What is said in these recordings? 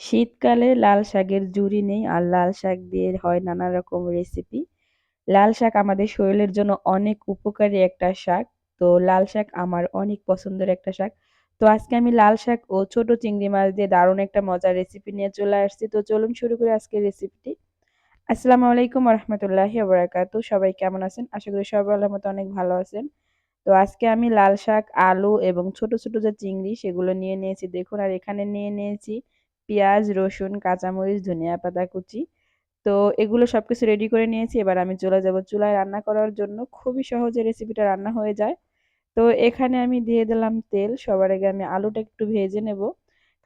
শীতকালে লাল শাকের জুড়ি নেই আর লাল শাক দিয়ে হয় নানা রকম রেসিপি লাল শাক আমাদের শরীরের জন্য অনেক উপকারী একটা শাক। তো লাল শাক আমার অনেক পছন্দের একটা শাক। তো আজকে আমি লাল শাক ও ছোট চিংড়ি মাছ দিয়ে দারুণ একটা মজার রেসিপি নিয়ে চলে আসছি। তো চলুন শুরু করি আজকের রেসিপিটি আসসালামু আলাইকুম রহমতুল্লাহি ওবরাকাতু। সবাই কেমন আছেন? আশা করি সবাই আল্লাহর মতো অনেক ভালো আছেন। তো আজকে আমি লাল শাক, আলু এবং ছোট ছোট যে চিংড়ি সেগুলো নিয়ে নিয়েছি। দেখুন আর এখানে নিয়ে নিয়েছি পেঁয়াজ, রসুন, কাঁচামরিচ, ধনিয়া পাতা, কুচি। তো এগুলো সব কিছু রেডি করে নিয়েছি। এবার আমি চলে যাব চুলায় রান্না করার জন্য। খুবই সহজে রেসিপিটা রান্না হয়ে যায়। তো এখানে আমি দিয়ে দিলাম তেল। সবার আগে আমি আলুটা একটু ভেজে নেব।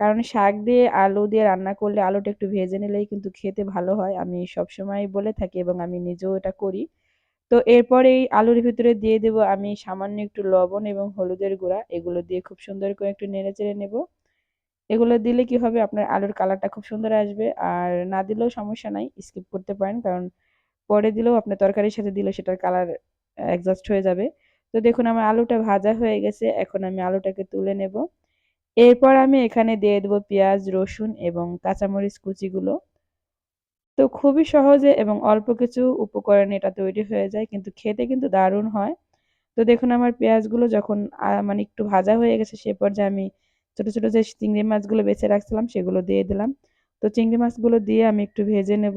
কারণ শাক দিয়ে আলু দিয়ে রান্না করলে আলুটা একটু ভেজে নিলেই কিন্তু খেতে ভালো হয়। আমি সবসময় বলে থাকি এবং আমি নিজেও এটা করি। তো এরপর এই আলুর ভিতরে দিয়ে দেব আমি সামান্য একটু লবণ এবং হলুদের গুঁড়া। এগুলো দিয়ে খুব সুন্দর করে একটু নেড়ে চেড়ে নেব। এগুলো দিলে কি হবে? আপনার আলুর কালারটা খুব সুন্দর আসবে। আর না দিলেও সমস্যা নাই স্কিপ করতে পারেন। কারণ পরে দিলেও আপনার তরকারির সাথে দিলে সেটার কালার অ্যাডজাস্ট হয়ে যাবে। তো দেখুন, আমার আলুটা ভাজা হয়ে গেছে। এখন আমি আলুটাকে তুলে নেব। এরপর আমি এখানে দিয়ে দেবো পেঁয়াজ, রসুন এবং কাঁচামরিচ কুচিগুলো। তো খুবই সহজে এবং অল্প কিছু উপকরণ এটা তৈরি হয়ে যায়। কিন্তু খেতে কিন্তু দারুণ হয়। তো দেখুন, আমার পেঁয়াজগুলো যখন মানে একটু ভাজা হয়ে গেছে, সে পর্যায়ে আমি ছোট ছোট যে চিংড়ি মাছগুলো বেছে রাখছিলাম, সেগুলো দিয়ে দিলাম। তো চিংড়ি মাছগুলো দিয়ে আমি একটু ভেজে নেব।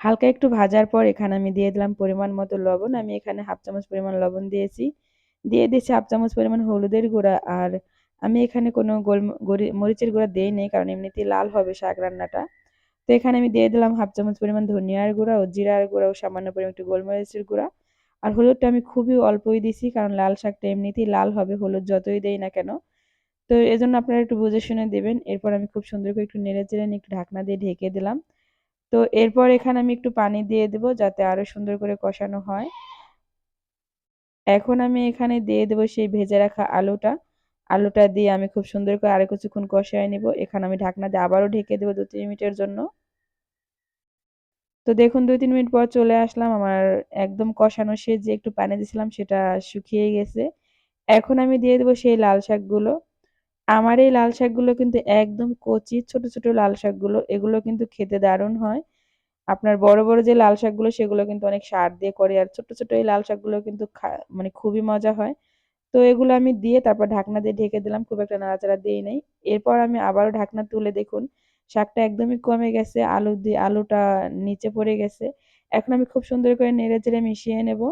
হালকা একটু ভাজার পর এখানে আমি দিয়ে দিলাম পরিমাণ মতো লবণ। আমি এখানে হাফ চামচ পরিমাণ লবণ দিয়েছি। দিয়ে দিয়েছি হাফ চামচ পরিমাণ হলুদের গুঁড়া। আর আমি এখানে কোনো গোল মরিচের গুঁড়া দিই নেই, কারণ এমনিতেই লাল হবে শাক রান্নাটা। তো এখানে আমি দিয়ে দিলাম হাফ চামচ পরিমাণ ধনিয়ার গুঁড়া ও জিরার গুঁড়া ও সামান্য পরিমাণ একটু গোলমরিচের গুঁড়া। আর হলুদটা আমি খুবই অল্পই দিছি, কারণ লাল শাকটা এমনিতেই লাল হবে, হলুদ যতই দেই না কেন। তো এজন্য আপনারা একটু বুঝে শুনে দেবেন। এরপর আমি খুব সুন্দর করে একটু নেড়ে চেড়ে একটু ঢাকনা দিয়ে ঢেকে দিলাম। তো এরপর এখানে আমি একটু পানি দিয়ে দেবো যাতে আরও সুন্দর করে কষানো হয়। এখন আমি এখানে দিয়ে দেবো সেই ভেজে রাখা আলুটা। আলুটা দিয়ে আমি খুব সুন্দর করে আরও কিছুক্ষণ কষায় নেব। এখানে আমি ঢাকনা দিয়ে আবারও ঢেকে দেবো দু তিন মিনিটের জন্য। তো দেখুন দুই তিন মিনিট পর চলে আসলাম। আমার একদম কষানো সে যে একটু পানি দিয়েছিলাম সেটা শুকিয়ে গেছে। এখন আমি দিয়ে দেবো সেই লাল শাকগুলো। আমার এই লাল শাকগুলো কিন্তু একদম কচি, ছোট ছোট লাল শাকগুলো, এগুলো কিন্তু খেতে দারুণ হয়। আপনার বড় বড় যে লাল শাকগুলো, সেগুলো কিন্তু অনেক সার দিয়ে করে, আর ছোট ছোট এই লাল শাকগুলো কিন্তু মানে খুবই মজা হয়। তো এগুলো আমি দিয়ে তারপর ঢাকনা দিয়ে ঢেকে দিলাম, খুব একটা নাড়াচাড়া দিই নাই। এরপর আমি আবারও ঢাকনা তুলে দেখুন, শাকটা একদমই কমে গেছে, আলু দিয়ে, আলুটা নিচে পড়ে গেছে। এখন আমি খুব সুন্দর করে নেড়ে চেড়ে মিশিয়ে নেব।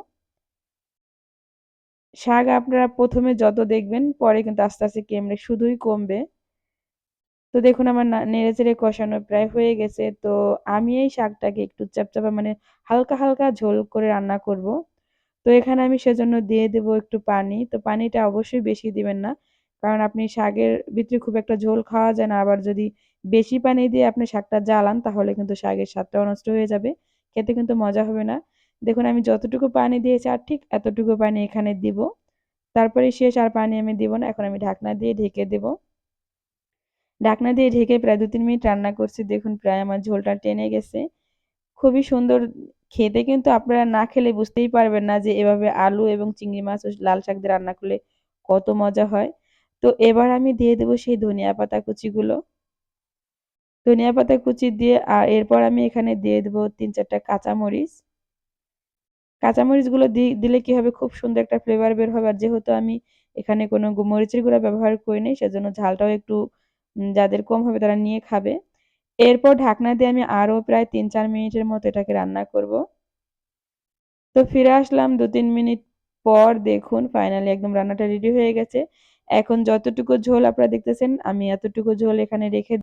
শাক আপনারা প্রথমে যত দেখবেন, পরে কিন্তু আস্তে আস্তে কেমড়ে শুধুই কমবে। তো দেখুন আমার নেড়ে চেড়ে কষানো প্রায় হয়ে গেছে। তো আমি এই শাকটাকে একটু চাপচাপা মানে হালকা হালকা ঝোল করে রান্না করব। তো এখানে আমি সেজন্য দিয়ে দেব একটু পানি। তো পানিটা অবশ্যই বেশি দিবেন না, কারণ আপনি শাকের ভিতরে খুব একটা ঝোল খাওয়া যায় না। আবার যদি বেশি পানি দিয়ে আপনি শাকটা জ্বালান, তাহলে কিন্তু শাকের স্বাদটাও নষ্ট হয়ে যাবে। খেতে কিন্তু মজা হবে না। দেখুন, আমি যতটুকু পানি দিয়েছি, আর ঠিক এতটুকু পানি এখানে দিব। তারপরে শেষ আর পানি আমি দিব না, এখন আমি ঢাকনা দিয়ে ঢেকে দেব। ঢাকনা দিয়ে ঢেকে প্রায় দু তিন মিনিট রান্না করছি। দেখুন, প্রায় আমার ঝোলটা টেনে গেছে। খুবই সুন্দর খেতে, কিন্তু আপনারা না খেলে বুঝতেই পারবেন না যে এভাবে আলু এবং চিংড়ি মাছ লাল শাক দিয়ে রান্না করলে কত মজা হয়। তো এবার আমি দিয়ে দেবো সেই ধনিয়া পাতা কুচিগুলো। ধনিয়া পাতা কুচি দিয়ে, আর এরপর আমি এখানে দিয়ে দেবো তিন চারটা কাঁচামরিচ। কাঁচামরিচগুলো দিলে কি হবে? খুব সুন্দর একটা ফ্লেভার বের হবে। আর যেহেতু আমি এখানে কোনো মরিচের গুঁড়া ব্যবহার করি নাই, সেজন্য ঝালটাও একটু যাদের কম হবে তারা নিয়ে খাবে। এরপর ঢাকনা দিয়ে আমি আরও প্রায় তিন চার মিনিটের মতো এটাকে রান্না করব। তো ফিরে আসলাম দু তিন মিনিট পর, দেখুন ফাইনালি একদম রান্নাটা রেডি হয়ে গেছে। এখন যতটুকু ঝোল আপনারা দেখতেছেন, আমি এতটুকু ঝোল এখানে রেখে,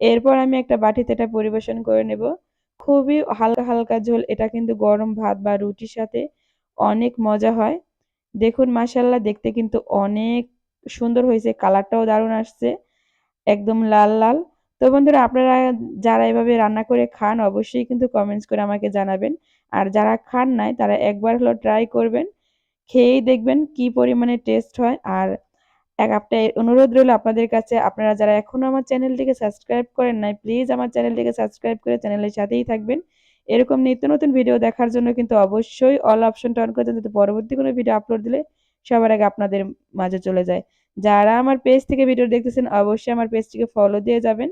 এরপর আমি একটা বাটিতে এটা পরিবেশন করে নেব। খুবই হালকা হালকা ঝোল, এটা কিন্তু গরম ভাত বা রুটির সাথে অনেক মজা হয়। দেখুন মাসাল্লাহ দেখতে কিন্তু অনেক সুন্দর হয়েছে, কালারটাও দারুণ আসছে, একদম লাল লাল। তো বন্ধুরা, আপনারা যারা এভাবে রান্না করে খান, অবশ্যই কিন্তু কমেন্টস করে আমাকে জানাবেন। আর যারা খান নাই, তারা একবার হলো ট্রাই করবেন, খেয়েই দেখবেন কি পরিমাণে টেস্ট হয়। আর এক আপনার অনুরোধ রইল আপনাদের কাছে। আপনারা যারা এখনও আমার চ্যানেলটিকে সাবস্ক্রাইব করেন নাই, প্লিজ আমার চ্যানেলটিকে সাবস্ক্রাইব করে চ্যানেলের সাথেই থাকবেন। এরকম নিত্য নতুন ভিডিও দেখার জন্য কিন্তু অবশ্যই অল অপশনটা অন করে যাতে পরবর্তী কোনো ভিডিও আপলোড দিলে সবার আগে আপনাদের মাঝে চলে যায়। যারা আমার পেজ থেকে ভিডিও দেখতেছেন, অবশ্যই আমার পেজটিকে ফলো দিয়ে যাবেন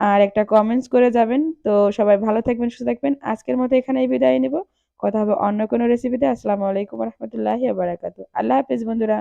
আর একটা কমেন্টস করে যাবেন। তো সবাই ভালো থাকবেন, সুস্থ থাকবেন। আজকের মতো এখানেই বিদায় নেব। কথা হবে অন্য কোনো রেসিপিতে আসসালামু আলাইকুম রহমতুল্লাহি বারাকাতু আল্লাহ হাফিজ বন্ধুরা।